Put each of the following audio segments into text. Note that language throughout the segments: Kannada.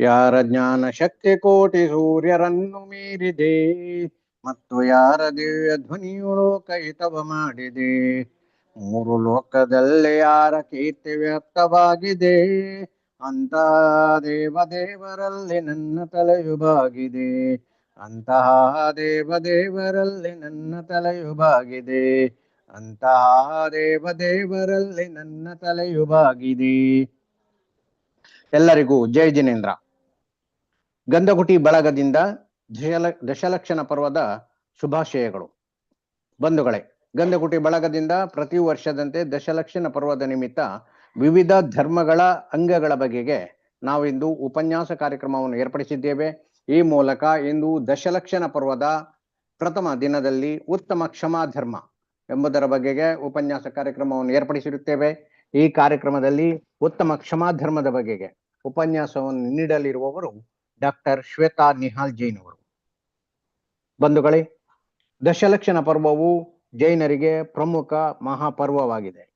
ಯಾರ ಜ್ಞಾನ ಶಕ್ತಿ ಕೋಟಿ ಸೂರ್ಯರನ್ನು ಮೀರಿದೆ ಮತ್ತು ಯಾರ ದಿವ್ಯ ಧ್ವನಿಯು ಲೋಕ ಹಿತವ ಮಾಡಿದೆ? ಮೂರು ಲೋಕದಲ್ಲಿ ಯಾರ ಕೀರ್ತಿ ವ್ಯಕ್ತವಾಗಿದೆ? ಅಂತ ದೇವ ದೇವರಲ್ಲಿ ನನ್ನ ತಲೆಯು ಬಾಗಿದೆ. ಅಂತಹ ದೇವ ದೇವರಲ್ಲಿ ನನ್ನ ತಲೆಯು ಬಾಗಿದೆ. ಅಂತಹ ದೇವ ದೇವರಲ್ಲಿ ನನ್ನ ತಲೆಯು ಬಾಗಿದೆ. ಎಲ್ಲರಿಗೂ ಜೈ ಜಿನೇಂದ್ರ. ಗಂಧಗುಟಿ ಬಳಗದಿಂದ ದಶಲ ದಶಲಕ್ಷಣ ಪರ್ವದ ಶುಭಾಶಯಗಳು. ಬಂಧುಗಳೇ ಗಂಧಗುಟಿ ಬಳಗದಿಂದ ಪ್ರತಿ ವರ್ಷದಂತೆ ದಶಲಕ್ಷಣ ಪರ್ವದ ನಿಮಿತ್ತ ವಿವಿಧ ಧರ್ಮಗಳ ಅಂಗಗಳ ಬಗೆಗೆ ನಾವಿಂದು ಉಪನ್ಯಾಸ ಕಾರ್ಯಕ್ರಮವನ್ನು ಏರ್ಪಡಿಸಿದ್ದೇವೆ. ಈ ಮೂಲಕ ಇಂದು ದಶಲಕ್ಷಣ ಪರ್ವದ ಪ್ರಥಮ ದಿನದಲ್ಲಿ ಉತ್ತಮ ಕ್ಷಮಾ ಧರ್ಮ ಎಂಬುದರ ಬಗೆಗೆ ಉಪನ್ಯಾಸ ಕಾರ್ಯಕ್ರಮವನ್ನು ಏರ್ಪಡಿಸಿರುತ್ತೇವೆ. ಈ ಕಾರ್ಯಕ್ರಮದಲ್ಲಿ ಉತ್ತಮ ಕ್ಷಮಾ ಧರ್ಮದ ಬಗೆಗೆ ಉಪನ್ಯಾಸವನ್ನು ನೀಡಲಿರುವವರು ಡಾಕ್ಟರ್ ಶ್ವೇತಾ ನಿಹಾಲ್ ಜೈನ್ ಅವರು ಬಂಧುಗಳೇ, ದಶಲಕ್ಷಣ ಪರ್ವವು ಜೈನರಿಗೆ ಪ್ರಮುಖ ಮಹಾಪರ್ವವಾಗಿದೆ.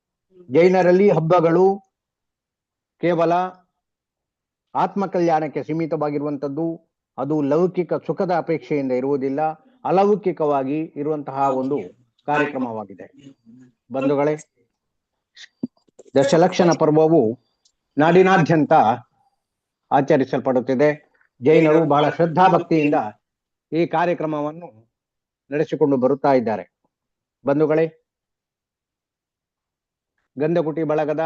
ಜೈನರಲ್ಲಿ ಹಬ್ಬಗಳು ಕೇವಲ ಆತ್ಮ ಕಲ್ಯಾಣಕ್ಕೆ ಸೀಮಿತವಾಗಿರುವಂತದ್ದು ಅದು ಲೌಕಿಕ ಸುಖದ ಅಪೇಕ್ಷೆಯಿಂದ ಇರುವುದಿಲ್ಲ, ಅಲೌಕಿಕವಾಗಿ ಇರುವಂತಹ ಒಂದು ಕಾರ್ಯಕ್ರಮವಾಗಿದೆ. ಬಂಧುಗಳೇ, ದಶಲಕ್ಷಣ ಪರ್ವವು ನಾಡಿನಾದ್ಯಂತ ಆಚರಿಸಲ್ಪಡುತ್ತಿದೆ. ಜೈನರು ಬಹಳ ಶ್ರದ್ಧಾ ಭಕ್ತಿಯಿಂದ ಈ ಕಾರ್ಯಕ್ರಮವನ್ನು ನಡೆಸಿಕೊಂಡು ಬರುತ್ತಾ ಇದ್ದಾರೆ. ಬಂಧುಗಳೇ ಗಂಧಗುಟಿ ಬಳಗದ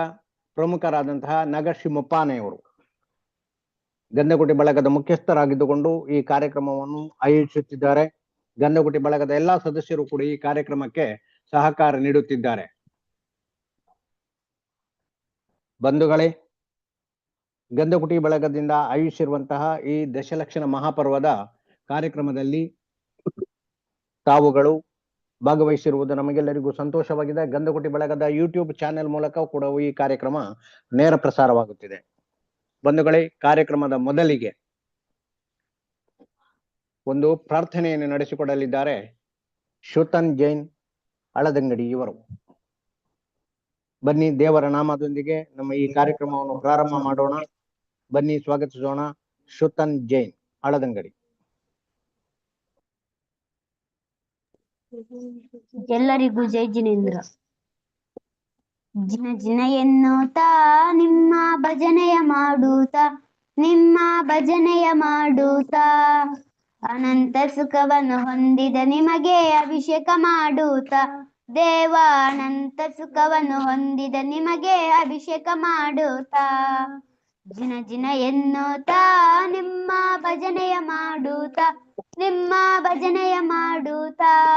ಪ್ರಮುಖರಾದಂತಹ ನಗರ್ ಮುಪ್ಪಾನೆಯವರು ಗಂಧಗುಟಿ ಬಳಗದ ಮುಖ್ಯಸ್ಥರಾಗಿದ್ದುಕೊಂಡು ಈ ಕಾರ್ಯಕ್ರಮವನ್ನು ಆಯೋಜಿಸುತ್ತಿದ್ದಾರೆ. ಗಂಧಗುಟಿ ಬಳಗದ ಎಲ್ಲಾ ಸದಸ್ಯರು ಕೂಡ ಈ ಕಾರ್ಯಕ್ರಮಕ್ಕೆ ಸಹಕಾರ ನೀಡುತ್ತಿದ್ದಾರೆ. ಬಂಧುಗಳೇ ಗಂಧಗುಟಿ ಬಳಗದಿಂದ ಆಯುಷಿರುವಂತಹ ಈ ದಶಲಕ್ಷಣ ಮಹಾಪರ್ವದ ಕಾರ್ಯಕ್ರಮದಲ್ಲಿ ತಾವುಗಳು ಭಾಗವಹಿಸಿರುವುದು ನಮಗೆಲ್ಲರಿಗೂ ಸಂತೋಷವಾಗಿದೆ. ಗಂಧಕುಟಿ ಬಳಗದ ಯೂಟ್ಯೂಬ್ ಚಾನೆಲ್ ಮೂಲಕ ಕೂಡ ಈ ಕಾರ್ಯಕ್ರಮ ನೇರ ಪ್ರಸಾರವಾಗುತ್ತಿದೆ. ಬಂಧುಗಳೇ, ಕಾರ್ಯಕ್ರಮದ ಮೊದಲಿಗೆ ಒಂದು ಪ್ರಾರ್ಥನೆಯನ್ನು ನಡೆಸಿಕೊಡಲಿದ್ದಾರೆ ಶುತನ್ ಜೈನ್ ಹಳದಂಗಡಿ ಇವರು. ಬನ್ನಿ ದೇವರ ನಾಮದೊಂದಿಗೆ ನಮ್ಮ ಈ ಕಾರ್ಯಕ್ರಮವನ್ನು ಪ್ರಾರಂಭ ಮಾಡೋಣ. ಬನ್ನಿ, ಸ್ವಾಗತಿಸೋಣ. ಶುತನ್ ಜೈನ್ ಹಳದಂಗಡಿ ಎಲ್ಲರಿಗೂ ಜೈ ಜಿನೇಂದ್ರ. ಜಿನ ಜಿನ ಎನ್ನುತ್ತಾ ನಿಮ್ಮ ಭಜನೆಯ ಮಾಡುತ್ತಾ ನಿಮ್ಮ ಭಜನೆಯ ಮಾಡುತ್ತಾ ಅನಂತ ಸುಖವನ್ನು ಹೊಂದಿದ ನಿಮಗೆ ಅಭಿಷೇಕ ಮಾಡುತ್ತಾ ದೇವ, ಅನಂತ ಸುಖವನ್ನು ಹೊಂದಿದ ನಿಮಗೆ ಅಭಿಷೇಕ ಮಾಡುತ್ತಾ ಜಿನ ಜಿನ ಎನ್ನುತ್ತಾ, ನಿಮ್ಮ ಭಜನೆಯ ಮಾಡುತ್ತಾ, ನಿಮ್ಮ ಭಜನೆಯ ಮಾಡುತ್ತಾ.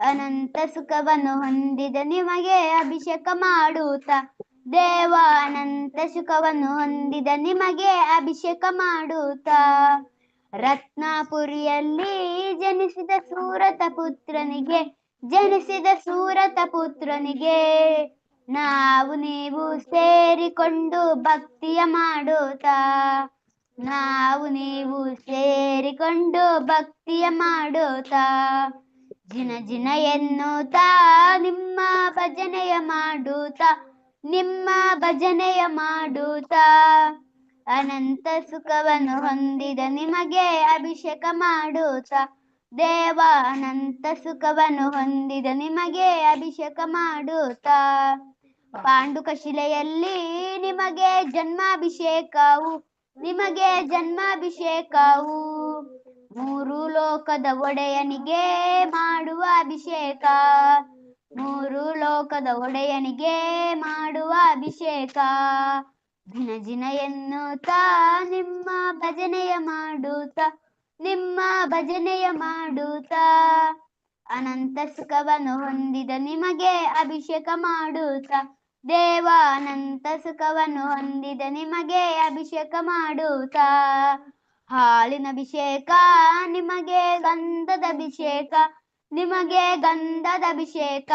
ಅನಂತ ಸುಖವನ್ನು ಹೊಂದಿದ ನಿಮಗೆ ಅಭಿಷೇಕ ಮಾಡುತ್ತಾ. ದೇವ, ಅನಂತ ಸುಖವನ್ನು ಹೊಂದಿದ ನಿಮಗೆ ಅಭಿಷೇಕ ಮಾಡುತ್ತಾ. ರತ್ನಾಪುರಿಯಲ್ಲಿ ಜನಿಸಿದ ಸೂರತ ಪುತ್ರನಿಗೆ, ಜನಿಸಿದ ಸೂರತ ಪುತ್ರನಿಗೆ. ನಾವು ನೀವು ಸೇರಿಕೊಂಡು ಭಕ್ತಿಯ ಮಾಡುತ್ತಾ. ನಾವು ನೀವು ಸೇರಿಕೊಂಡು ಭಕ್ತಿಯ ಮಾಡುತ್ತಾ. ಜಿನ ಜಿನ ಎನ್ನುತ್ತಾ, ನಿಮ್ಮ ಭಜನೆಯ ಮಾಡುತ್ತಾ, ನಿಮ್ಮ ಭಜನೆಯ ಮಾಡುತ್ತಾ. ಅನಂತ ಸುಖವನ್ನು ಹೊಂದಿದ ನಿಮಗೆ ಅಭಿಷೇಕ ಮಾಡುತ್ತಾ. ದೇವ, ಅನಂತ ಸುಖವನ್ನು ಹೊಂದಿದ ನಿಮಗೆ ಅಭಿಷೇಕ ಮಾಡುತ್ತಾ. ಪಾಂಡುಕ ಶಿಲೆಯಲ್ಲಿ ನಿಮಗೆ ಜನ್ಮಾಭಿಷೇಕವು ನಿಮಗೆ ಜನ್ಮಾಭಿಷೇಕವು. ಮೂರು ಲೋಕದ ಒಡೆಯನಿಗೆ ಮಾಡುವ ಅಭಿಷೇಕ. ಮೂರು ಲೋಕದ ಒಡೆಯನಿಗೆ ಮಾಡುವ ಅಭಿಷೇಕ. ದಿನ ದಿನ ಎನ್ನುತ್ತಾ, ನಿಮ್ಮ ಭಜನೆಯ ಮಾಡುತ್ತ, ನಿಮ್ಮ ಭಜನೆಯ ಮಾಡುತ್ತ. ಅನಂತ ಸುಖವನ್ನು ಹೊಂದಿದ ನಿಮಗೆ ಅಭಿಷೇಕ ಮಾಡುತ್ತಾ. ದೇವ ಅನಂತ ಸುಖವನ್ನು ಹೊಂದಿದ. ನಿಮಗೆ ಅಭಿಷೇಕ ಮಾಡುತ್ತಾ. ಹಾಲಿನ ಅಭಿಷೇಕ, ನಿಮಗೆ ಗಂಧದ ಅಭಿಷೇಕ, ನಿಮಗೆ ಗಂಧದ ಅಭಿಷೇಕ.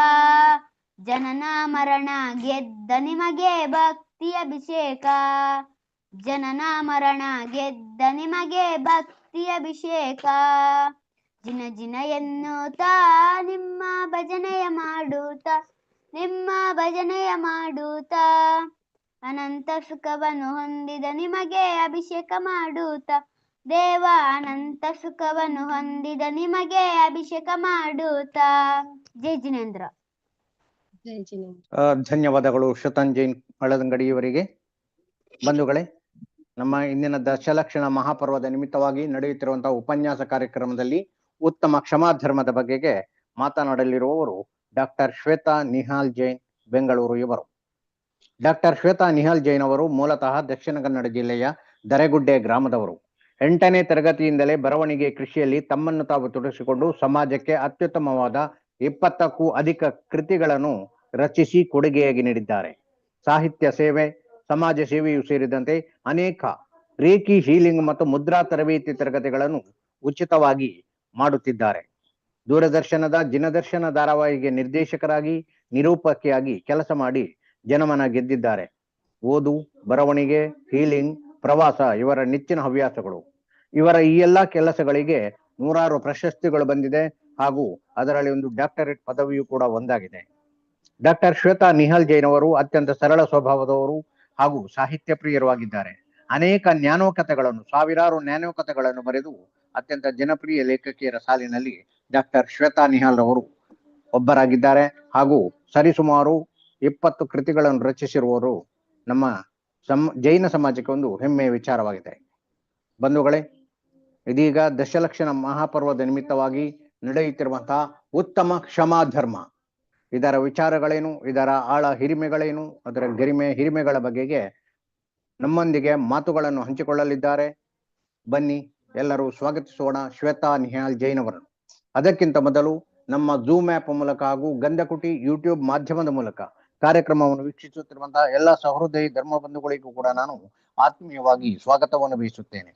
ಜನನ ಮರಣ ಗೆದ್ದ ನಿಮಗೆ ಭಕ್ತಿ ಅಭಿಷೇಕ. ಜನನ ಮರಣ ಗೆದ್ದ ನಿಮಗೆ ಭಕ್ತಿ ಅಭಿಷೇಕ. ಜಿನ ಜಿನ ಎನ್ನುತ್ತಾ, ನಿಮ್ಮ ಭಜನೆಯ ಮಾಡುತ್ತಾ. ನಿಮ್ಮ ಭಜನೆಯ ಮಾಡುತ್ತಾ. ಅನಂತ ಸುಖವನ್ನು ಹೊಂದಿದ ನಿಮಗೆ ಅಭಿಷೇಕ ಮಾಡುತ್ತ. ದೇವ ಅನಂತ ಸುಖವನ್ನು ಹೊಂದಿದ ನಿಮಗೆ ಅಭಿಷೇಕ ಮಾಡುತ್ತ. ಜೈ ಜಿನೇಂದ್ರ. ಜೈ ಜಿನೇಂದ್ರ. ಧನ್ಯವಾದಗಳು ಶತಂಜಯನ್ ಜೈನ್ ಹಳದಂಗಡಿಯವರಿಗೆ ಬಂಧುಗಳೇ ನಮ್ಮ ಇಂದಿನ ದಶಲಕ್ಷಣ ಮಹಾಪರ್ವದ ನಿಮಿತ್ತವಾಗಿ ನಡೆಯುತ್ತಿರುವಂತಹ ಉಪನ್ಯಾಸ ಕಾರ್ಯಕ್ರಮದಲ್ಲಿ ಉತ್ತಮ ಕ್ಷಮಾಧರ್ಮದ ಬಗೆಗೆ ಮಾತನಾಡಲಿರುವವರು ಡಾಕ್ಟರ್ ಶ್ವೇತಾ ನಿಹಾಲ್ ಜೈನ್, ಬೆಂಗಳೂರು ಇವರು. ಡಾಕ್ಟರ್ ಶ್ವೇತಾ ನಿಹಾಲ್ ಜೈನ್ ಅವರು ಮೂಲತಃ ದಕ್ಷಿಣ ಕನ್ನಡ ಜಿಲ್ಲೆಯ ದರೆಗುಡ್ಡೆ ಗ್ರಾಮದವರು. ಎಂಟನೇ ತರಗತಿಯಿಂದಲೇ ಬರವಣಿಗೆ ಕೃಷಿಯಲ್ಲಿ ತಮ್ಮನ್ನು ತಾವು ತೊಡಗಿಸಿಕೊಂಡು ಸಮಾಜಕ್ಕೆ ಅತ್ಯುತ್ತಮವಾದ ಇಪ್ಪತ್ತಕ್ಕೂ ಅಧಿಕ ಕೃತಿಗಳನ್ನು ರಚಿಸಿ ಕೊಡುಗೆಯಾಗಿ ನೀಡಿದ್ದಾರೆ. ಸಾಹಿತ್ಯ ಸೇವೆ, ಸಮಾಜ ಸೇವೆಯೂ ಸೇರಿದಂತೆ ಅನೇಕ ರೇಖಿ ಹೀಲಿಂಗ್ ಮತ್ತು ಮುದ್ರಾ ತರಬೇತಿ ತರಗತಿಗಳನ್ನು ಉಚಿತವಾಗಿ ಮಾಡುತ್ತಿದ್ದಾರೆ. ದೂರದರ್ಶನದ ಜಿನದರ್ಶನ ಧಾರಾವಾಹಿಗೆ ನಿರ್ದೇಶಕರಾಗಿ, ನಿರೂಪಕಿಯಾಗಿ ಕೆಲಸ ಮಾಡಿ ಜನಮನ ಗೆದ್ದಿದ್ದಾರೆ. ಓದು, ಬರವಣಿಗೆ, ಹೀಲಿಂಗ್, ಪ್ರವಾಸ ಇವರ ನೆಚ್ಚಿನ ಹವ್ಯಾಸಗಳು. ಇವರ ಈ ಎಲ್ಲಾ ಕೆಲಸಗಳಿಗೆ ನೂರಾರು ಪ್ರಶಸ್ತಿಗಳು ಬಂದಿದೆ ಹಾಗೂ ಅದರಲ್ಲಿ ಒಂದು ಡಾಕ್ಟರೇಟ್ ಪದವಿಯೂ ಕೂಡ ಒಂದಾಗಿದೆ. ಡಾಕ್ಟರ್ ಶ್ವೇತಾ ನಿಹಾಲ್ ಜೈನ್ ಅವರು ಅತ್ಯಂತ ಸರಳ ಸ್ವಭಾವದವರು ಹಾಗೂ ಸಾಹಿತ್ಯ ಪ್ರಿಯರಾಗಿದ್ದಾರೆ ಅನೇಕ ಜ್ಞಾನೋಕತೆಗಳನ್ನು ಸಾವಿರಾರು ಜ್ಞಾನೋಕತೆಗಳನ್ನು ಬರೆದು ಅತ್ಯಂತ ಜನಪ್ರಿಯ ಲೇಖಕಿಯರ ಸಾಲಿನಲ್ಲಿ ಡಾಕ್ಟರ್ ಶ್ವೇತಾ ನಿಹಾಲ್ ಅವರು ಒಬ್ಬರಾಗಿದ್ದಾರೆ. ಹಾಗೂ ಸರಿಸುಮಾರು ಇಪ್ಪತ್ತು ಕೃತಿಗಳನ್ನು ರಚಿಸಿರುವವರು ನಮ್ಮ ಸಮ್, ಜೈನ ಸಮಾಜಕ್ಕೆ ಒಂದು ಹೆಮ್ಮೆಯ ವಿಚಾರವಾಗಿದೆ. ಬಂಧುಗಳೇ, ಇದೀಗ ದಶಲಕ್ಷಣ ಮಹಾಪರ್ವದ ನಿಮಿತ್ತವಾಗಿ ನಡೆಯುತ್ತಿರುವಂತಹ ಉತ್ತಮ ಕ್ಷಮಾಧರ್ಮ. ಇದರ ವಿಚಾರಗಳೇನು? ಇದರ ಆಳ ಹಿರಿಮೆಗಳೇನು? ಅದರ ಗರಿಮೆ ಹಿರಿಮೆಗಳ ಬಗೆಗೆ ನಮ್ಮೊಂದಿಗೆ ಮಾತುಗಳನ್ನು ಹಂಚಿಕೊಳ್ಳಲಿದ್ದಾರೆ. ಬನ್ನಿ ಎಲ್ಲರೂ ಸ್ವಾಗತಿಸೋಣ ಶ್ವೇತಾ ನಿಹಾಲ್ ಜೈನ್ ಅವರನ್ನು ಅದಕ್ಕಿಂತ ಮೊದಲು ನಮ್ಮ ಜೂಮ್ ಆ್ಯಪ್ ಮೂಲಕ ಹಾಗೂ ಗಂಧಕುಟಿ ಯೂಟ್ಯೂಬ್ ಮಾಧ್ಯಮದ ಮೂಲಕ ಕಾರ್ಯಕ್ರಮವನ್ನು ವೀಕ್ಷಿಸುತ್ತಿರುವಂತಹ ಎಲ್ಲ ಸಹೃದಯ ಧರ್ಮ ಬಂಧುಗಳಿಗೂ ಕೂಡ ನಾನು ಆತ್ಮೀಯವಾಗಿ ಸ್ವಾಗತವನ್ನು ಬಯಸುತ್ತೇನೆ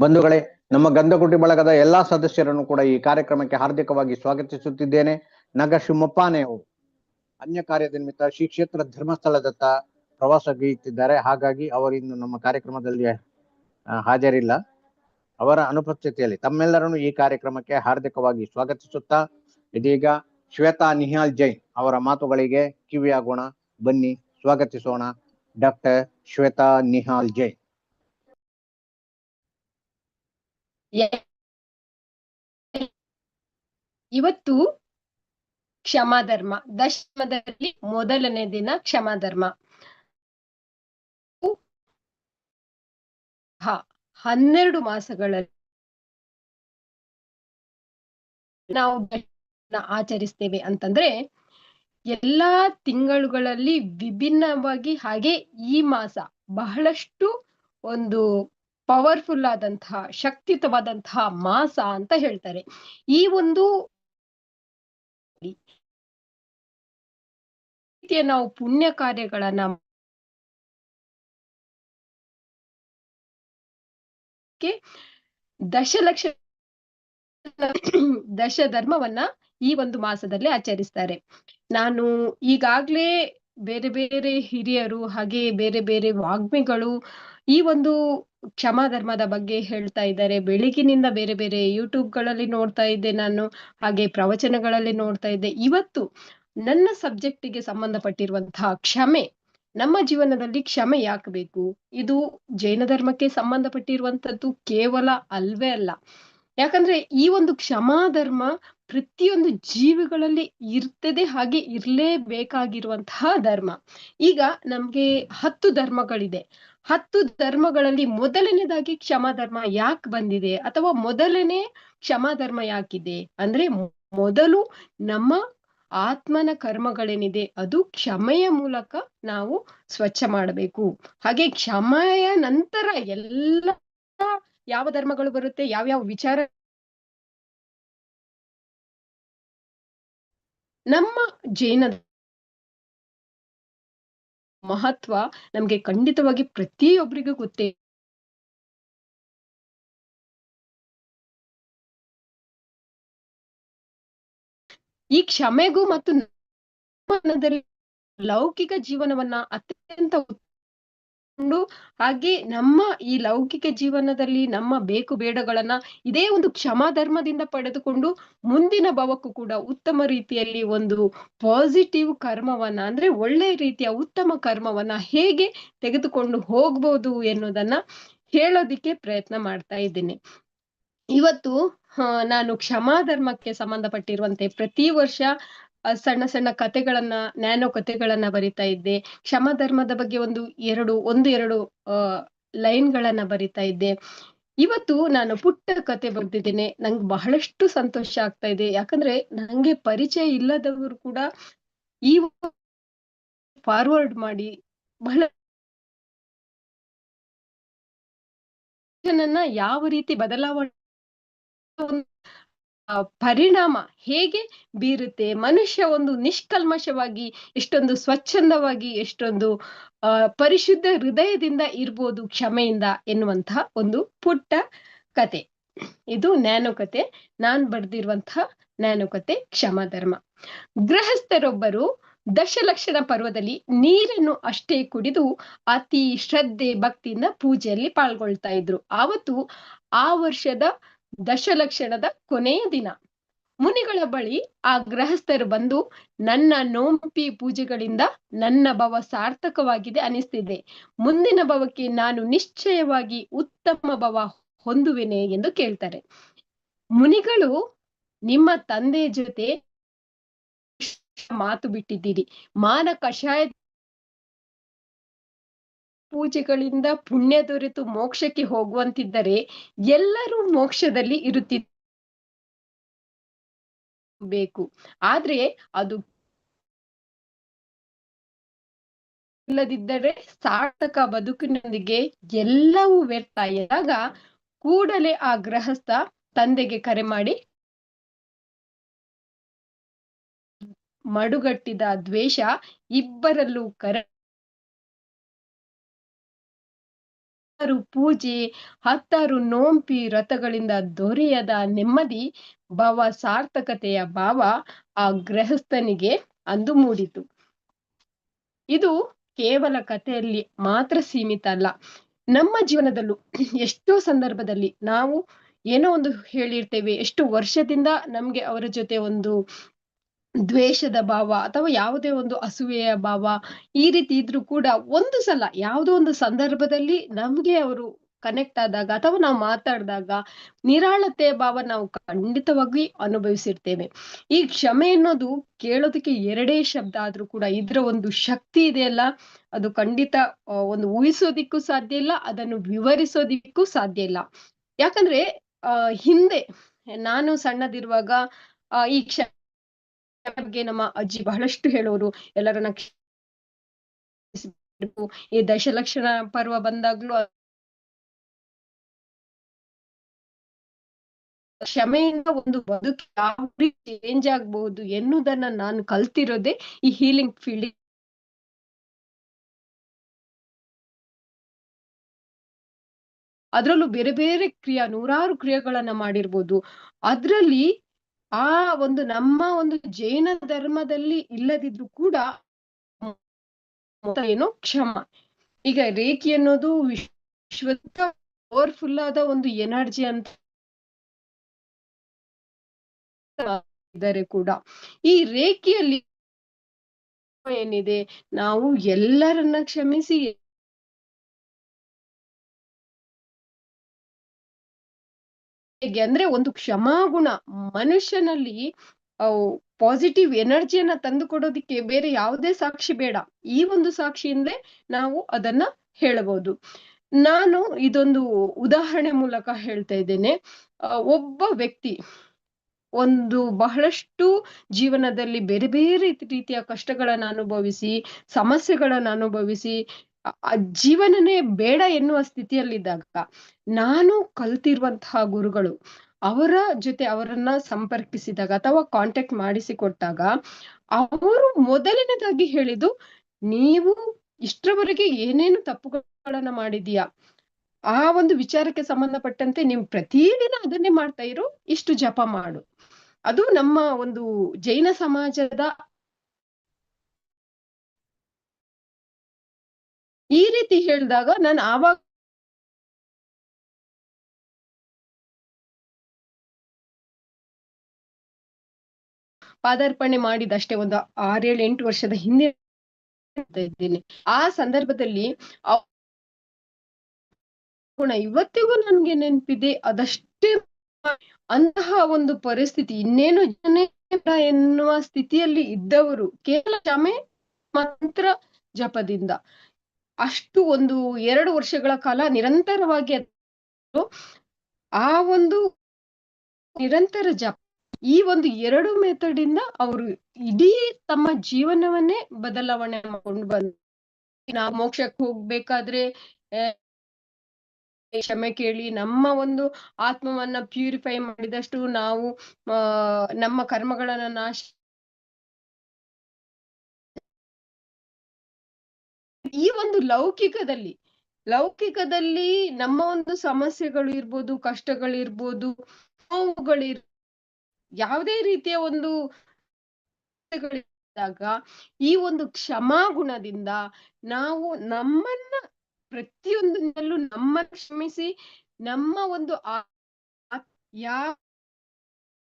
ಬಂಧುಗಳೇ, ನಮ್ಮ ಗಂಧಕುಟಿ ಬಳಗದ ಎಲ್ಲಾ ಸದಸ್ಯರನ್ನು ಕೂಡ ಈ ಕಾರ್ಯಕ್ರಮಕ್ಕೆ ಹಾರ್ದಿಕವಾಗಿ ಸ್ವಾಗತಿಸುತ್ತಿದ್ದೇನೆ. ನಗ ಶಿವಮೊಪ್ಪಾನೆ ಅವರು ಅನ್ಯ ಕಾರ್ಯದ ನಿಮಿತ್ತ ಶ್ರೀ ಕ್ಷೇತ್ರ ಧರ್ಮಸ್ಥಳದತ್ತ ಪ್ರವಾಸ ಗೈಯುತ್ತಿದ್ದಾರೆ ಹಾಗಾಗಿ ಅವರಿಂದು ನಮ್ಮ ಕಾರ್ಯಕ್ರಮದಲ್ಲಿ ಹಾಜರಿಲ್ಲ. ಅವರ ಅನುಪಸ್ಥಿತಿಯಲ್ಲಿ ತಮ್ಮೆಲ್ಲರನ್ನು ಈ ಕಾರ್ಯಕ್ರಮಕ್ಕೆ ಹಾರ್ದಿಕವಾಗಿ ಸ್ವಾಗತಿಸುತ್ತಾ, ಇದೀಗ ಶ್ವೇತಾ ನಿಹಾಲ್ ಜೈನ್ ಅವರ ಮಾತುಗಳಿಗೆ ಕಿವಿಯಾಗೋಣ. ಬನ್ನಿ, ಸ್ವಾಗತಿಸೋಣ ಡಾಕ್ಟರ್ ಶ್ವೇತಾ ನಿಹಾಲ್ ಜೈನ್. ಇವತ್ತು ಕ್ಷಮಾಧರ್ಮ, ದಶಮದಲ್ಲಿ ಮೊದಲನೇ ದಿನ ಕ್ಷಮಾಧರ್ಮ. ಹ, ಹನ್ನೆರಡು ಮಾಸಗಳಲ್ಲಿ ನಾವು ಆಚರಿಸ್ತೇವೆ ಅಂತಂದ್ರೆ ಎಲ್ಲಾ ತಿಂಗಳುಗಳಲ್ಲಿ ವಿಭಿನ್ನವಾಗಿ ಹಾಗೆ ಈ ಮಾಸ ಬಹಳಷ್ಟು ಒಂದು ಪವರ್ಫುಲ್ ಆದಂತಹ ಶಕ್ತಿಯುತವಾದಂತಹ ಮಾಸ ಅಂತ ಹೇಳ್ತಾರೆ. ಈ ಒಂದು ನಾವು ಪುಣ್ಯ ಕಾರ್ಯಗಳನ್ನ ಕ್ಕೆ ದಶಲಕ್ಷ ದಶ ಧರ್ಮವನ್ನ ಈ ಒಂದು ಮಾಸದಲ್ಲಿ ಆಚರಿಸ್ತಾರೆ. ನಾನು ಈಗಾಗ್ಲೇ ಬೇರೆ ಬೇರೆ ಹಿರಿಯರು ಹಾಗೆ ಬೇರೆ ಬೇರೆ ವಾಗ್ಮಿಗಳು ಈ ಒಂದು ಕ್ಷಮಾ ಧರ್ಮದ ಬಗ್ಗೆ ಹೇಳ್ತಾ ಇದ್ದಾರೆ. ಬೆಳಗಿನಿಂದ ಬೇರೆ ಬೇರೆ ಯೂಟ್ಯೂಬ್ಗಳಲ್ಲಿ ನೋಡ್ತಾ ಇದ್ದೆ ನಾನು, ಹಾಗೆ ಪ್ರವಚನಗಳಲ್ಲಿ ನೋಡ್ತಾ ಇದ್ದೆ. ಇವತ್ತು ನನ್ನ ಸಬ್ಜೆಕ್ಟಿಗೆ ಸಂಬಂಧಪಟ್ಟಿರುವಂತಹ ಕ್ಷಮೆ ನಮ್ಮ ಜೀವನದಲ್ಲಿ ಕ್ಷಮೆ ಯಾಕೆ ಬೇಕು ಇದು ಜೈನ ಧರ್ಮಕ್ಕೆ ಸಂಬಂಧಪಟ್ಟಿರುವಂತದ್ದು ಕೇವಲ ಅಲ್ವೇ ಅಲ್ಲ. ಯಾಕಂದ್ರೆ ಈ ಒಂದು ಕ್ಷಮಾ ಧರ್ಮ ಪ್ರತಿಯೊಂದು ಜೀವಿಗಳಲ್ಲಿ ಇರ್ತದೆ ಹಾಗೆ ಇರ್ಲೇಬೇಕಾಗಿರುವಂತಹ ಧರ್ಮ. ಈಗ ನಮ್ಗೆ ಹತ್ತು ಧರ್ಮಗಳಿದೆ. ಹತ್ತು ಧರ್ಮಗಳಲ್ಲಿ ಮೊದಲನೇದಾಗಿ ಕ್ಷಮಾಧರ್ಮ ಯಾಕೆ ಬಂದಿದೆ? ಅಥವಾ ಮೊದಲನೇ ಕ್ಷಮಾ ಧರ್ಮ ಯಾಕಿದೆ? ಅಂದ್ರೆ ಮೊದಲು ನಮ್ಮ ಆತ್ಮನ ಕರ್ಮಗಳೇನಿದೆ, ಅದು ಕ್ಷಮೆಯ ಮೂಲಕ ನಾವು ಸ್ವಚ್ಛ ಮಾಡಬೇಕು. ಹಾಗೆ ಕ್ಷಮೆಯ ನಂತರ ಎಲ್ಲ ಯಾವ ಧರ್ಮಗಳು ಬರುತ್ತೆ ಯಾವ್ಯಾವ ವಿಚಾರ ನಮ್ಮ ಜೈನ ಮಹತ್ವ ನಮ್ಗೆ ಖಂಡಿತವಾಗಿ ಪ್ರತಿಯೊಬ್ಬರಿಗೂ ಗೊತ್ತೇ ಈ ಕ್ಷಮೆಗೂ ಮತ್ತು ಲೌಕಿಕ ಜೀವನವನ್ನ ಅತ್ಯಂತ ಹಾಗೆ ನಮ್ಮ ಈ ಲೌಕಿಕ ಜೀವನದಲ್ಲಿ ನಮ್ಮ ಬೇಕು ಬೇಡಗಳನ್ನ ಇದೇ ಒಂದು ಕ್ಷಮಾ ಧರ್ಮದಿಂದ ಪಡೆದುಕೊಂಡು ಮುಂದಿನ ಭವಕ್ಕೂ ಕೂಡ ಉತ್ತಮ ರೀತಿಯಲ್ಲಿ ಒಂದು ಪಾಸಿಟಿವ್ ಕರ್ಮವನ್ನ ಅಂದ್ರೆ ಒಳ್ಳೆ ರೀತಿಯ ಉತ್ತಮ ಕರ್ಮವನ್ನ ಹೇಗೆ ತೆಗೆದುಕೊಂಡು ಹೋಗ್ಬೋದು ಎನ್ನುವುದನ್ನ ಹೇಳೋದಿಕ್ಕೆ ಪ್ರಯತ್ನ ಮಾಡ್ತಾ ಇದ್ದೇನೆ. ಇವತ್ತು ನಾನು ಕ್ಷಮಾಧರ್ಮಕ್ಕೆ ಸಂಬಂಧಪಟ್ಟಿರುವಂತೆ ಪ್ರತಿ ವರ್ಷ ಸಣ್ಣ ಸಣ್ಣ ಕಥೆಗಳನ್ನ, ನ್ಯಾನೋ ಕಥೆಗಳನ್ನ ಬರಿತಾ ಇದ್ದೆ. ಕ್ಷಮಾಧರ್ಮದ ಬಗ್ಗೆ ಒಂದು ಎರಡು ಒಂದು ಎರಡು ಲೈನ್ ಲೈನ್ಗಳನ್ನ ಬರಿತಾ ಇದ್ದೆ. ಇವತ್ತು ನಾನು ಪುಟ್ಟ ಕತೆ ಬರ್ದಿದ್ದೇನೆ. ನಂಗೆ ಬಹಳಷ್ಟು ಸಂತೋಷ ಆಗ್ತಾ ಇದೆ. ಯಾಕಂದ್ರೆ ನಂಗೆ ಪರಿಚಯ ಇಲ್ಲದವರು ಕೂಡ ಈ ಫಾರ್ವರ್ಡ್ ಮಾಡಿ ಬಹಳ ಯಾವ ರೀತಿ ಬದಲಾವಣೆ ಪರಿಣಾಮ ಹೇಗೆ ಬೀರುತ್ತೆ? ಮನುಷ್ಯ ಒಂದು ನಿಷ್ಕಲ್ಮಶವಾಗಿ, ಎಷ್ಟೊಂದು ಸ್ವಚ್ಛಂದವಾಗಿ, ಎಷ್ಟೊಂದು ಪರಿಶುದ್ಧ ಹೃದಯದಿಂದ ಇರ್ಬೋದು ಕ್ಷಮೆಯಿಂದ ಎನ್ನುವಂತಹ ಒಂದು ಪುಟ್ಟ ಕತೆ. ಇದು ನ್ಯಾನೋ ಕತೆ. ನಾನ್ ಬರೆದಿರುವಂತಹ ನ್ಯಾನೋ ಕತೆ ಕ್ಷಮ ಧರ್ಮ ಗೃಹಸ್ಥರೊಬ್ಬರು ದಶಲಕ್ಷಣ ಪರ್ವದಲ್ಲಿ ನೀರನ್ನು ಅಷ್ಟೇ ಕುಡಿದು ಅತಿ ಶ್ರದ್ಧೆ ಭಕ್ತಿಯಿಂದ ಪೂಜೆಯಲ್ಲಿ ಪಾಲ್ಗೊಳ್ತಾ ಇದ್ರು. ಆವತ್ತು ಆ ವರ್ಷದ ದಶಲಕ್ಷಣದ ಕೊನೆಯ ದಿನ. ಮುನಿಗಳ ಬಳಿ ಆ ಗೃಹಸ್ಥರು ಬಂದು, ನನ್ನ ನೋಂಪಿ ಪೂಜೆಗಳಿಂದ ನನ್ನ ಭವ ಸಾರ್ಥಕವಾಗಿದೆ ಅನಿಸ್ತಿದೆ. ಮುಂದಿನ ಭವಕ್ಕೆ ನಾನು ನಿಶ್ಚಯವಾಗಿ ಉತ್ತಮ ಭವ ಹೊಂದುವೆನೆ ಎಂದು ಕೇಳ್ತಾರೆ. ಮುನಿಗಳು, ನಿಮ್ಮ ತಂದೆ ಜೊತೆ ಮಾತು ಬಿಟ್ಟಿದ್ದೀರಿ. ಮಾನ ಕಷಾಯ ಪೂಜೆಗಳಿಂದ ಪುಣ್ಯ ದೊರೆತು ಮೋಕ್ಷಕ್ಕೆ ಹೋಗುವಂತಿದ್ದರೆ ಎಲ್ಲರೂ ಮೋಕ್ಷದಲ್ಲಿ ಇರುತ್ತಿರಬೇಕು. ಆದ್ರೆ ಅದು ಇಲ್ಲದಿದ್ದರೆ ಸಾರ್ಥಕ ಬದುಕಿನೊಂದಿಗೆ ಎಲ್ಲವೂ ವ್ಯರ್ಥ. ಎಂದಾಗ ಕೂಡಲೇ ಆ ಗೃಹಸ್ಥ ತಂದೆಗೆ ಕರೆ ಮಾಡಿ ಮಡುಗಟ್ಟಿದ ದ್ವೇಷ ಇಬ್ಬರಲ್ಲೂ ಕರ ಪೂಜೆ, ಹತ್ತಾರು ನೋಂಪಿ ರಥಗಳಿಂದ ದೊರೆಯದ ನೆಮ್ಮದಿ, ಭವ ಸಾರ್ಥಕತೆಯ ಭಾವ ಆ ಗೃಹಸ್ಥನಿಗೆ ಅಂದು ಮೂಡಿತು. ಇದು ಕೇವಲ ಕಥೆಯಲ್ಲಿ ಮಾತ್ರ ಸೀಮಿತ ಅಲ್ಲ. ನಮ್ಮ ಜೀವನದಲ್ಲೂ ಎಷ್ಟೋ ಸಂದರ್ಭದಲ್ಲಿ ನಾವು ಏನೋ ಒಂದು ಹೇಳಿರ್ತೇವೆ, ಎಷ್ಟು ವರ್ಷದಿಂದ ನಮ್ಗೆ ಅವರ ಜೊತೆ ಒಂದು ದ್ವೇಷದ ಭಾವ ಅಥವಾ ಯಾವುದೇ ಒಂದು ಅಸೂಯೆಯ ಭಾವ ಈ ರೀತಿ ಇದ್ರೂ ಕೂಡ ಒಂದು ಸಲ, ಯಾವುದೋ ಒಂದು ಸಂದರ್ಭದಲ್ಲಿ ನಮ್ಗೆ ಅವರು ಕನೆಕ್ಟ್ ಆದಾಗ ಅಥವಾ ನಾವು ಮಾತಾಡಿದಾಗ ನಿರಾಳತೆ ಭಾವ ನಾವು ಖಂಡಿತವಾಗಿ ಅನುಭವಿಸಿರ್ತೇವೆ. ಈ ಕ್ಷಮೆ ಅನ್ನೋದು ಕೇಳೋದಕ್ಕೆ ಎರಡೇ ಶಬ್ದ ಆದ್ರೂ ಕೂಡ ಇದ್ರ ಒಂದು ಶಕ್ತಿ ಇದೆಯಲ್ಲ ಅದು ಖಂಡಿತ ಒಂದು ಊಹಿಸೋದಿಕ್ಕೂ ಸಾಧ್ಯ ಇಲ್ಲ, ಅದನ್ನು ವಿವರಿಸೋದಿಕ್ಕೂ ಸಾಧ್ಯ ಇಲ್ಲ. ಯಾಕಂದ್ರೆ ಹಿಂದೆ ನಾನು ಸಣ್ಣದಿರುವಾಗ ಈ ಕ್ಷ ಬಗ್ಗೆ ನಮ್ಮ ಅಜ್ಜಿ ಬಹಳಷ್ಟು ಹೇಳೋರು ಎಲ್ಲರನ್ನ. ಈ ದಶಲಕ್ಷಣ ಪರ್ವ ಬಂದಾಗ್ಲೂ ಕ್ಷಮೆಯಿಂದ ಒಂದು ಬದುಕು ಯಾವ ರೀತಿ ಚೇಂಜ್ ಆಗ್ಬಹುದು ಎನ್ನುವುದನ್ನ ನಾನು ಕಲ್ತಿರೋದೇ ಈ ಹೀಲಿಂಗ್ ಫೀಲ್ಡ್ ಅದ್ರಲ್ಲೂ ಬೇರೆ ಬೇರೆ ಕ್ರಿಯಾ ನೂರಾರು ಕ್ರಿಯೆಗಳನ್ನ ಮಾಡಿರ್ಬೋದು ಅದ್ರಲ್ಲಿ ಆ ಒಂದು ನಮ್ಮ ಒಂದು ಜೈನ ಧರ್ಮದಲ್ಲಿ ಇಲ್ಲದಿದ್ರು ಕೂಡ ಏನು ಕ್ಷಮ. ಈಗ ರೇಖಿ ಅನ್ನೋದು ವಿಶ್ವ ಪವರ್ಫುಲ್ ಆದ ಒಂದು ಎನರ್ಜಿ ಅಂತ ಇದ್ದಾರೆ ಕೂಡ. ಈ ರೇಖೆಯಲ್ಲಿ ಏನಿದೆ? ನಾವು ಎಲ್ಲರನ್ನ ಕ್ಷಮಿಸಿ ಹೇಗೆ ಅಂದ್ರೆ ಒಂದು ಕ್ಷಮಾಗುಣ ಮನುಷ್ಯನಲ್ಲಿ ಪಾಸಿಟಿವ್ ಎನರ್ಜಿಯನ್ನ ತಂದು ಕೊಡೋದಿಕ್ಕೆ ಬೇರೆ ಯಾವುದೇ ಸಾಕ್ಷಿ ಬೇಡ. ಈ ಒಂದು ಸಾಕ್ಷಿಯಿಂದಲೇ ನಾವು ಅದನ್ನ ಹೇಳಬಹುದು. ನಾನು ಇದೊಂದು ಉದಾಹರಣೆ ಮೂಲಕ ಹೇಳ್ತಾ ಇದ್ದೇನೆ. ಒಬ್ಬ ವ್ಯಕ್ತಿ ಒಂದು ಬಹಳಷ್ಟು ಜೀವನದಲ್ಲಿ ಬೇರೆ ಬೇರೆ ರೀತಿಯ ಕಷ್ಟಗಳನ್ನ ಅನುಭವಿಸಿ, ಸಮಸ್ಯೆಗಳನ್ನ ಅನುಭವಿಸಿ ಜೀವನನೇ ಬೇಡ ಎನ್ನುವ ಸ್ಥಿತಿಯಲ್ಲಿದ್ದಾಗ ನಾನು ಕಲ್ತಿರುವಂತಹ ಗುರುಗಳು ಅವರ ಜೊತೆ ಅವರನ್ನ ಸಂಪರ್ಕಿಸಿದಾಗ ಅಥವಾ ಕಾಂಟ್ಯಾಕ್ಟ್ ಮಾಡಿಸಿಕೊಟ್ಟಾಗ ಅವರು ಮೊದಲನೇದಾಗಿ ಹೇಳಿದ್ದು, ನೀವು ಇಷ್ಟರವರೆಗೆ ಏನೇನು ತಪ್ಪುಗಳನ್ನ ಮಾಡಿದೀಯಾ ಆ ಒಂದು ವಿಚಾರಕ್ಕೆ ಸಂಬಂಧಪಟ್ಟಂತೆ ನೀವು ಪ್ರತಿದಿನ ಅದನ್ನೇ ಮಾಡ್ತಾ ಇರು, ಇಷ್ಟು ಜಪ ಮಾಡು. ಅದು ನಮ್ಮ ಒಂದು ಜೈನ ಸಮಾಜದ ಈ ರೀತಿ ಹೇಳಿದಾಗ ನಾನು ಆವಾಗ ಪಾದಾರ್ಪಣೆ ಮಾಡಿದಷ್ಟೇ ಒಂದು ಆರೇಳು ಎಂಟು ವರ್ಷದ ಹಿಂದೆ ಇದ್ದೀನಿ. ಆ ಸಂದರ್ಭದಲ್ಲಿ ಇವತ್ತಿಗೂ ನನ್ಗೆ ನೆನಪಿದೆ. ಅದಷ್ಟೇ ಅಂತಹ ಒಂದು ಪರಿಸ್ಥಿತಿ ಇನ್ನೇನು ಜನ ಎನ್ನುವ ಸ್ಥಿತಿಯಲ್ಲಿ ಇದ್ದವರು. ಕೇವಲ ಕ್ಷಮೆ ಮಂತ್ರ ಜಪದಿಂದ. ಅಷ್ಟು ಒಂದು ಎರಡು ವರ್ಷಗಳ ಕಾಲ ನಿರಂತರವಾಗಿ ಆ ಒಂದು ನಿರಂತರ ಜಪ, ಈ ಒಂದು ಎರಡು ಮೆಥಡ್ ಇಂದ ಅವರು ಇಡೀ ತಮ್ಮ ಜೀವನವನ್ನೇ ಬದಲಾವಣೆ ಮಾಡ್ಕೊಂಡು ಬಂದ ನಾವು ಮೋಕ್ಷಕ್ಕೆ ಹೋಗ್ಬೇಕಾದ್ರೆ ಕ್ಷಮೆ ಕೇಳಿ, ನಮ್ಮ ಒಂದು ಆತ್ಮವನ್ನ ಪ್ಯೂರಿಫೈ ಮಾಡಿದಷ್ಟು ನಾವು ನಮ್ಮ ಕರ್ಮಗಳನ್ನ ನಾಶ ಈ ಒಂದು ಲೌಕಿಕದಲ್ಲಿ ಲೌಕಿಕದಲ್ಲಿ ನಮ್ಮ ಒಂದು ಸಮಸ್ಯೆಗಳು ಇರ್ಬೋದು ಕಷ್ಟಗಳಿರ್ಬೋದು ನೋವುಗಳಿರ್ ಯಾವುದೇ ರೀತಿಯ ಒಂದು ಈ ಒಂದು ಕ್ಷಮಾ ಗುಣದಿಂದ ನಾವು ನಮ್ಮನ್ನ ಪ್ರತಿಯೊಂದರಲ್ಲೂ ನಮ್ಮ ಕ್ಷಮಿಸಿ, ನಮ್ಮ ಒಂದು ಯಾವ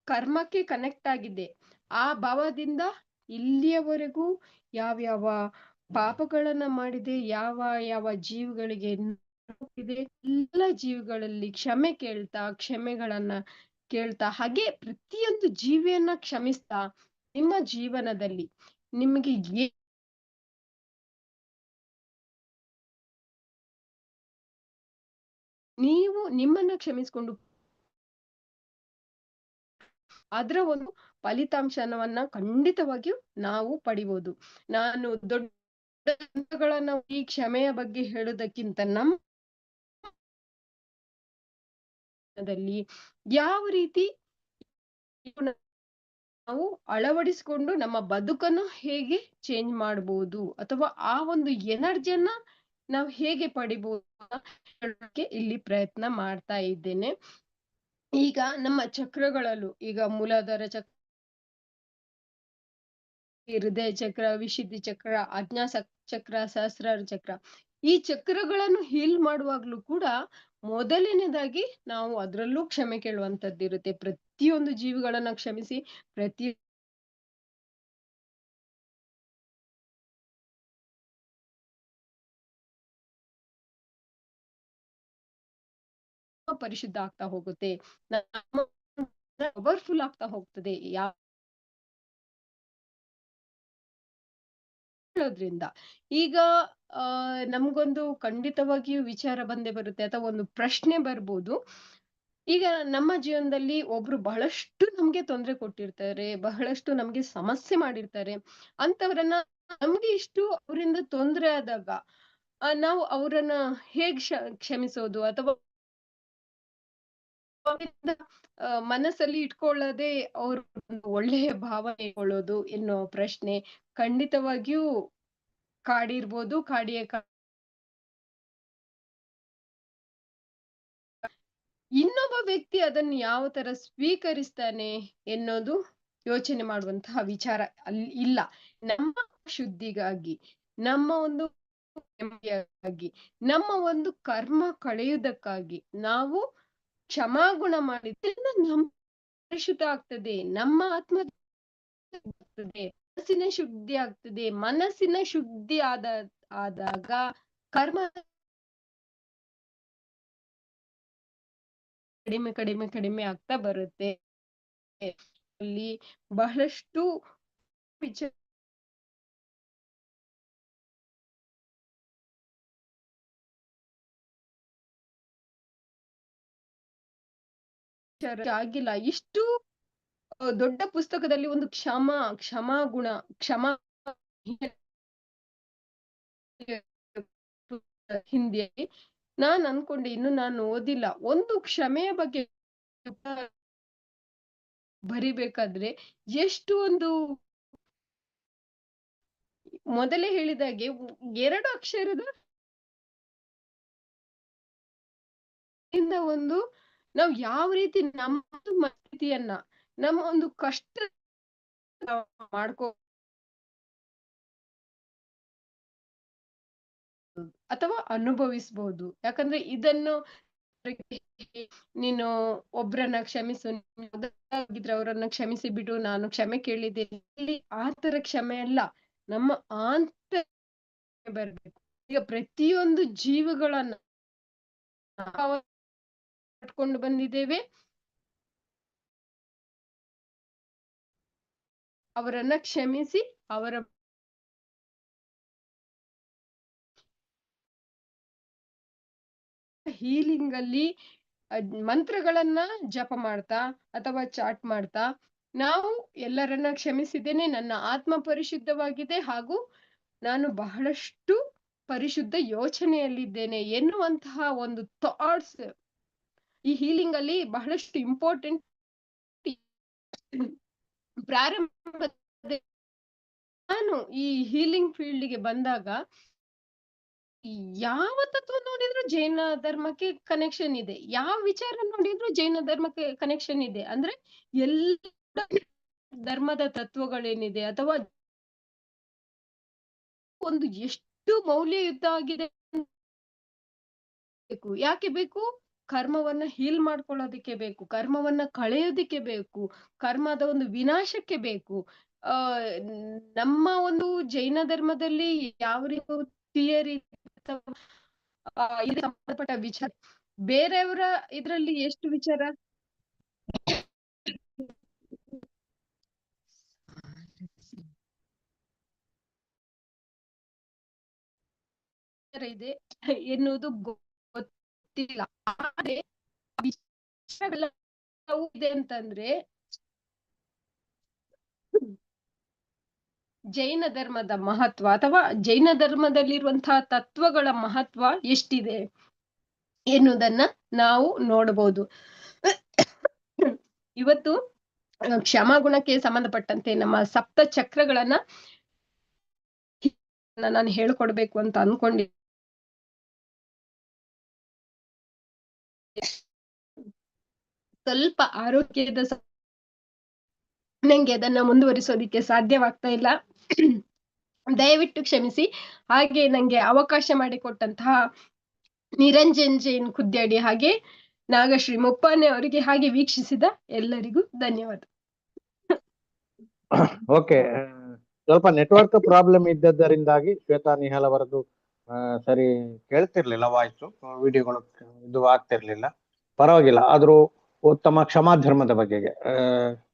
ಕರ್ಮಕ್ಕೆ ಕನೆಕ್ಟ್ ಆಗಿದೆ. ಆ ಭಾವದಿಂದ ಇಲ್ಲಿಯವರೆಗೂ ಯಾವ್ಯಾವ ಪಾಪಗಳನ್ನ ಮಾಡಿದೆ, ಯಾವ ಯಾವ ಜೀವಿಗಳಿಗೆ ಎಲ್ಲ ಜೀವಿಗಳಲ್ಲಿ ಕ್ಷಮೆ ಕೇಳ್ತಾ, ಕ್ಷಮೆಗಳನ್ನ ಕೇಳ್ತಾ, ಹಾಗೆ ಪ್ರತಿಯೊಂದು ಜೀವಿಯನ್ನ ಕ್ಷಮಿಸ್ತಾ ನಿಮ್ಮ ಜೀವನದಲ್ಲಿ ನಿಮಗೆ ಏ ನೀವು ನಿಮ್ಮನ್ನ ಕ್ಷಮಿಸ್ಕೊಂಡು ಅದರ ಒಂದು ಫಲಿತಾಂಶವನ್ನ ಖಂಡಿತವಾಗಿಯೂ ನಾವು ಪಡಿಬಹುದು ನಾನು ದೊಡ್ಡ ಗ್ರಂಥಗಳನ್ನ ಈ ಕ್ಷಮೆಯ ಬಗ್ಗೆ ಹೇಳೋದಕ್ಕಿಂತ ನಮ್ಮದಲ್ಲಿ ಯಾವ ರೀತಿ ನಾವು ಅಳವಡಿಸಿಕೊಂಡು ನಮ್ಮ ಬದುಕನ್ನು ಹೇಗೆ ಚೇಂಜ್ ಮಾಡಬಹುದು ಅಥವಾ ಆ ಒಂದು ಎನರ್ಜಿಯನ್ನ ನಾವು ಹೇಗೆ ಪಡಿಬಹುದು ಇಲ್ಲಿ ಪ್ರಯತ್ನ ಮಾಡ್ತಾ ಇದ್ದೇನೆ. ಈಗ ನಮ್ಮ ಚಕ್ರಗಳಲ್ಲೂ, ಈಗ ಮೂಲಾಧಾರ ಚಕ್ರ, ಹೃದಯ ಚಕ್ರ, ವಿಶುದ್ಧಿ ಚಕ್ರ ಆಜ್ಞಾ ಸಕ್- ಚಕ್ರ, ಸಹಸ್ರಾರ ಚಕ್ರ. ಈ ಚಕ್ರಗಳನ್ನು ಹೀಲ್ ಮಾಡುವಾಗ್ಲೂ ಕೂಡ ಮೊದಲನೇದಾಗಿ ನಾವು ಅದರಲ್ಲೂ ಕ್ಷಮೆ ಕೇಳುವಂತದ್ದಿರುತ್ತೆ ಪ್ರತಿಯೊಂದು ಜೀವಿಗಳನ್ನ ಕ್ಷಮಿಸಿ, ಪ್ರತಿ ಪರಿಶುದ್ಧ ಆಗ್ತಾ ಹೋಗುತ್ತೆ. ಪವರ್ಫುಲ್ ಆಗ್ತಾ ಹೋಗ್ತದೆ. ಯಾವ ಹೇಳೋದ್ರಿಂದ ಈಗ, ಆ, ನಮ್ಗೊಂದು ಖಂಡಿತವಾಗಿಯೂ ವಿಚಾರ ಬಂದೇ ಬರುತ್ತೆ ಅಥವಾ ಒಂದು ಪ್ರಶ್ನೆ ಬರ್ಬೋದು. ಈಗ ನಮ್ಮ ಜೀವನದಲ್ಲಿ ಒಬ್ರು ಬಹಳಷ್ಟು ನಮ್ಗೆ ತೊಂದರೆ ಕೊಟ್ಟಿರ್ತಾರೆ, ಬಹಳಷ್ಟು ನಮ್ಗೆ ಸಮಸ್ಯೆ ಮಾಡಿರ್ತಾರೆ. ಅಂತವರನ್ನ ನಮ್ಗೆ ಇಷ್ಟು ಅವರಿಂದ ತೊಂದರೆ ಆದಾಗ ನಾವು ಅವರನ್ನ ಹೇಗ್ ಕ್ಷ- ಕ್ಷಮಿಸೋದು ಅಥವಾ ಮನಸ್ಸಲ್ಲಿ ಇಟ್ಕೊಳ್ಳದೆ ಅವ್ರ ಒಳ್ಳೆಯ ಭಾವನೆ ಇಟ್ಕೊಳ್ಳೋದು ಎನ್ನುವ ಪ್ರಶ್ನೆ ಖಂಡಿತವಾಗಿಯೂ ಕಾಡಿರ್ಬೋದು, ಕಾಡಿಯ ಇನ್ನೊಬ್ಬ ವ್ಯಕ್ತಿ ಅದನ್ನು ಯಾವ ತರ ಸ್ವೀಕರಿಸ್ತಾನೆ ಎನ್ನೋದು ಯೋಚನೆ ಮಾಡುವಂತಹ ವಿಚಾರ ಅಲ್ಲಿ ಇಲ್ಲ. ನಮ್ಮ ಶುದ್ಧಿಗಾಗಿ, ನಮ್ಮ ಒಂದು ನಮ್ಮ ಒಂದು ಕರ್ಮ ಕಳೆಯುವುದಕ್ಕಾಗಿ ನಾವು ಕ್ಷಮಾಗುಣ ಮಾಡಿದ್ರಿಂದ ನಮ್ಮ ಪರಿಶುದ್ಧ ಆಗ್ತದೆ, ನಮ್ಮ ಆತ್ಮ ಮನಸ್ಸಿನ ಶುದ್ಧಿ ಆಗ್ತದೆ, ಮನಸ್ಸಿನ ಶುದ್ಧಿ ಆದ, ಆದಾಗ ಕರ್ಮ ಕಡಿಮೆ ಕಡಿಮೆ ಕಡಿಮೆ ಆಗ್ತಾ ಬರುತ್ತೆ. ಅಲ್ಲಿ ಬಹಳಷ್ಟು ವಿಚಾರ ಆಗಿಲ್ಲ. ಇಷ್ಟು ದೊಡ್ಡ ಪುಸ್ತಕದಲ್ಲಿ ಒಂದು ಕ್ಷಮ, ಕ್ಷಮಾ ಗುಣ, ಕ್ಷಮ ಹಿಂದೆ ನಾನ್ ಅನ್ಕೊಂಡೆ ಇನ್ನು ನಾನು ಓದಿಲ್ಲ. ಒಂದು ಕ್ಷಮೆಯ ಬಗ್ಗೆ ಬರಿಬೇಕಾದ್ರೆ ಎಷ್ಟು ಒಂದು ಮೊದಲೇ ಹೇಳಿದಾಗೆ ಎರಡು ಅಕ್ಷರದ ಒಂದು ನಾವು ಯಾವ ರೀತಿ ನಮ್ಮ ಮಾಹಿತಿಯನ್ನ ನಮ್ಮ ಒಂದು ಕಷ್ಟ ಮಾಡ್ಕೋ ಅಥವಾ ಅನುಭವಿಸ್ಬೋದು. ಯಾಕಂದ್ರೆ ಇದನ್ನು ನೀನು ಒಬ್ರನ್ನ ಕ್ಷಮಿಸು ಆಗಿದ್ರೆ ಅವರನ್ನ ಕ್ಷಮಿಸಿ ಬಿಡು, ನಾನು ಕ್ಷಮೆ ಕೇಳಿದ್ದೇನೆ. ಆ ತರ ಕ್ಷಮೆ ಅಲ್ಲ, ನಮ್ಮ ಆಂತ ಬರ್ಬೇಕು. ಈಗ ಪ್ರತಿಯೊಂದು ಜೀವಗಳನ್ನ ಪಡ್ಕೊಂಡು ಬಂದಿದ್ದೇವೆ. ಅವರನ್ನ ಕ್ಷಮಿಸಿ, ಅವರ ಹೀಲಿಂಗ್ ಅಲ್ಲಿ ಮಂತ್ರಗಳನ್ನ ಜಪ ಮಾಡ್ತಾ ಅಥವಾ ಚಾಟ್ ಮಾಡ್ತಾ, ನಾವು ಎಲ್ಲರನ್ನ ಕ್ಷಮಿಸಿದ್ದೇನೆ, ನನ್ನ ಆತ್ಮ ಪರಿಶುದ್ಧವಾಗಿದೆ ಹಾಗೂ ನಾನು ಬಹಳಷ್ಟು ಪರಿಶುದ್ಧ ಯೋಚನೆಯಲ್ಲಿದ್ದೇನೆ ಎನ್ನುವಂತಹ ಒಂದು ಥಾಟ್ಸ್ ಈ ಹೀಲಿಂಗ್ ಅಲ್ಲಿ ಬಹಳಷ್ಟು ಇಂಪಾರ್ಟೆಂಟ್ ಪ್ರಾರಂಭ ನಾನು ಈ ಹೀಲಿಂಗ್ ಫೀಲ್ಡ್ಗೆ ಬಂದಾಗ ಯಾವ ತತ್ವ ನೋಡಿದ್ರು ಜೈನ ಧರ್ಮಕ್ಕೆ ಕನೆಕ್ಷನ್ ಇದೆ. ಯಾವ ವಿಚಾರ ನೋಡಿದ್ರು ಜೈನ ಧರ್ಮಕ್ಕೆ ಕನೆಕ್ಷನ್ ಇದೆ. ಅಂದ್ರೆ ಎಲ್ಲ ಧರ್ಮದ ತತ್ವಗಳೇನಿದೆ ಅಥವಾ ಒಂದು ಎಷ್ಟು ಮೌಲ್ಯಯುತ ಆಗಿದೆ ಯಾಕೆ ಬೇಕು? ಕರ್ಮವನ್ನ ಹೀಲ್ ಮಾಡ್ಕೊಳ್ಳೋದಕ್ಕೆ ಬೇಕು, ಕರ್ಮವನ್ನ ಕಳೆಯೋದಿಕ್ಕೆ ಬೇಕು, ಕರ್ಮದ ಒಂದು ವಿನಾಶಕ್ಕೆ ಬೇಕು. ಆ, ನಮ್ಮ ಒಂದು ಜೈನ ಧರ್ಮದಲ್ಲಿ ಯಾವ ರೀತಿ ಸಂಬಂಧಪಟ್ಟ ವಿಚಾರ, ಬೇರೆಯವರ ಇದ್ರಲ್ಲಿ ಎಷ್ಟು ವಿಚಾರ? ಇದೆ ಎನ್ನುವುದು ಗೊತ್ತಿಲ್ಲ. ಆದ್ರೆ ಇದೆ ಅಂತಂದ್ರೆ ಜೈನ ಧರ್ಮದ ಮಹತ್ವ ಅಥವಾ ಜೈನ ಧರ್ಮದಲ್ಲಿರುವಂತಹ ತತ್ವಗಳ ಮಹತ್ವ ಎಷ್ಟಿದೆ ಎನ್ನುವುದನ್ನ ನಾವು ನೋಡಬಹುದು. ಇವತ್ತು ಕ್ಷಮಾಗುಣಕ್ಕೆ ಸಂಬಂಧಪಟ್ಟಂತೆ ನಮ್ಮ ಸಪ್ತ ಚಕ್ರಗಳನ್ನ ನಾನು ಹೇಳ್ಕೊಡ್ಬೇಕು ಅಂತ ಅನ್ಕೊಂಡಿ ಸ್ವಲ್ಪ ಆರೋಗ್ಯದ ನಂಗೆ ಅದನ್ನ ಮುಂದುವರಿಸೋದಿಕ್ಕೆ ಸಾಧ್ಯವಾಗ್ತಾ ಇಲ್ಲ. ದಯವಿಟ್ಟು ಕ್ಷಮಿಸಿ. ಹಾಗೆ ನಂಗೆ ಅವಕಾಶ ಮಾಡಿಕೊಟ್ಟಂತಹ ನಿರಂಜನ್ ಜೈನ್ ಕುದ್ಯಾಡಿ ಹಾಗೆ ನಾಗಶ್ರೀ ಮುಪ್ಪಾನೆ ಅವರಿಗೆ ಹಾಗೆ ವೀಕ್ಷಿಸಿದ ಎಲ್ಲರಿಗೂ ಧನ್ಯವಾದ. ಓಕೆ. ಸ್ವಲ್ಪ ನೆಟ್ವರ್ಕ್ ಪ್ರಾಬ್ಲಮ್ ಇದ್ದದ್ದರಿಂದಾಗಿ ಶ್ವೇತಾ ನಿಹಾಲ್ ಅವರದ್ದು ಸರಿ ಕೇಳ್ತಿರ್ಲಿಲ್ಲ ವಾಯ್ಸು. ವಿಡಿಯೋಗಳು ಇದು ಆಗ್ತಿರ್ಲಿಲ್ಲ. ಪರವಾಗಿಲ್ಲ. ಆದ್ರೂ ಉತ್ತಮ ಕ್ಷಮಾ ಧರ್ಮದ ಬಗೆಗೆ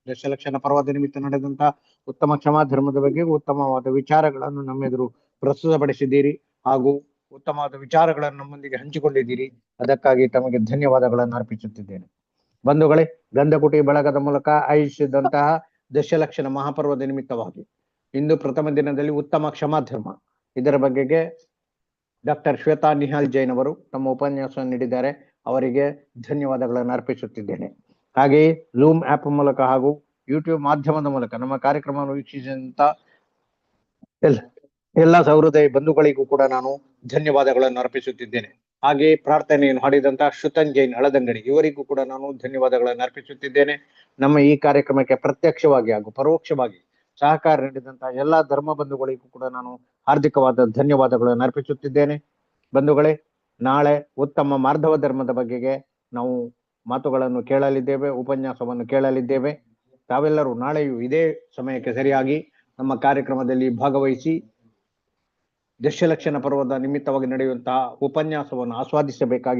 ದಶಲಕ್ಷಣ ಪರ್ವದ ನಿಮಿತ್ತ ನಡೆದಂತಹ ಉತ್ತಮ ಕ್ಷಮಾ ಧರ್ಮದ ಬಗ್ಗೆ ಉತ್ತಮವಾದ ವಿಚಾರಗಳನ್ನು ನಮ್ಮೆದುರು ಪ್ರಸ್ತುತಪಡಿಸಿದ್ದೀರಿ ಹಾಗೂ ಉತ್ತಮವಾದ ವಿಚಾರಗಳನ್ನು ನಮ್ಮೊಂದಿಗೆ ಹಂಚಿಕೊಂಡಿದ್ದೀರಿ. ಅದಕ್ಕಾಗಿ ತಮಗೆ ಧನ್ಯವಾದಗಳನ್ನು ಅರ್ಪಿಸುತ್ತಿದ್ದೇನೆ. ಬಂಧುಗಳೇ, ಗಂಧಕುಟಿ ಬಳಗದ ಮೂಲಕ ಆಯೋಜಿಸಿದಂತಹ ದಶಲಕ್ಷಣ ಮಹಾಪರ್ವದ ನಿಮಿತ್ತವಾಗಿ ಇಂದು ಪ್ರಥಮ ದಿನದಲ್ಲಿ ಉತ್ತಮ ಕ್ಷಮಾ ಧರ್ಮ ಇದರ ಬಗೆಗೆ ಡಾಕ್ಟರ್ ಶ್ವೇತಾ ನಿಹಾಲ್ ಜೈನ್ ಅವರು ತಮ್ಮ ಉಪನ್ಯಾಸವನ್ನು ನೀಡಿದ್ದಾರೆ. ಅವರಿಗೆ ಧನ್ಯವಾದಗಳನ್ನು ಅರ್ಪಿಸುತ್ತಿದ್ದೇನೆ. ಹಾಗೆಯೇ ಲೂಮ್ ಆಪ್ ಮೂಲಕ ಹಾಗೂ ಯೂಟ್ಯೂಬ್ ಮಾಧ್ಯಮದ ಮೂಲಕ ನಮ್ಮ ಕಾರ್ಯಕ್ರಮವನ್ನು ವೀಕ್ಷಿಸಿದಂತ ಎಲ್ಲ ಎಲ್ಲ ಸಹೃದಯ ಬಂಧುಗಳಿಗೂ ಕೂಡ ನಾನು ಧನ್ಯವಾದಗಳನ್ನು ಅರ್ಪಿಸುತ್ತಿದ್ದೇನೆ. ಹಾಗೆ ಪ್ರಾರ್ಥನೆಯನ್ನು ಹಾಡಿದಂತ ಶ್ರುತನ್ ಜೈನ್ ಹಳದಂಗಡಿ, ಇವರಿಗೂ ಕೂಡ ನಾನು ಧನ್ಯವಾದಗಳನ್ನು ಅರ್ಪಿಸುತ್ತಿದ್ದೇನೆ. ನಮ್ಮ ಈ ಕಾರ್ಯಕ್ರಮಕ್ಕೆ ಪ್ರತ್ಯಕ್ಷವಾಗಿ ಹಾಗೂ ಪರೋಕ್ಷವಾಗಿ ಸಹಕಾರ ನೀಡಿದಂತಹ ಎಲ್ಲಾ ಧರ್ಮ ಬಂಧುಗಳಿಗೂ ಕೂಡ ನಾನು ಹಾರ್ದಿಕವಾದ ಧನ್ಯವಾದಗಳನ್ನು ಅರ್ಪಿಸುತ್ತಿದ್ದೇನೆ. ಬಂಧುಗಳೇ ನಾಳೆ ಉತ್ತಮ ಮಾರ್ಧವ ಧರ್ಮದ ಬಗೆಗೆ ನಾವು ಮಾತುಗಳನ್ನು ಕೇಳಲಿದ್ದೇವೆ, ಉಪನ್ಯಾಸವನ್ನು ಕೇಳಲಿದ್ದೇವೆ. ತಾವೆಲ್ಲರೂ ನಾಳೆಯೂ ಇದೇ ಸಮಯಕ್ಕೆ ಸರಿಯಾಗಿ ನಮ್ಮ ಕಾರ್ಯಕ್ರಮದಲ್ಲಿ ಭಾಗವಹಿಸಿ ದಶಲಕ್ಷಣ ಪರ್ವದ ನಿಮಿತ್ತವಾಗಿ ನಡೆಯುವಂತಹ ಉಪನ್ಯಾಸವನ್ನು ಆಸ್ವಾದಿಸಬೇಕಾಗಿ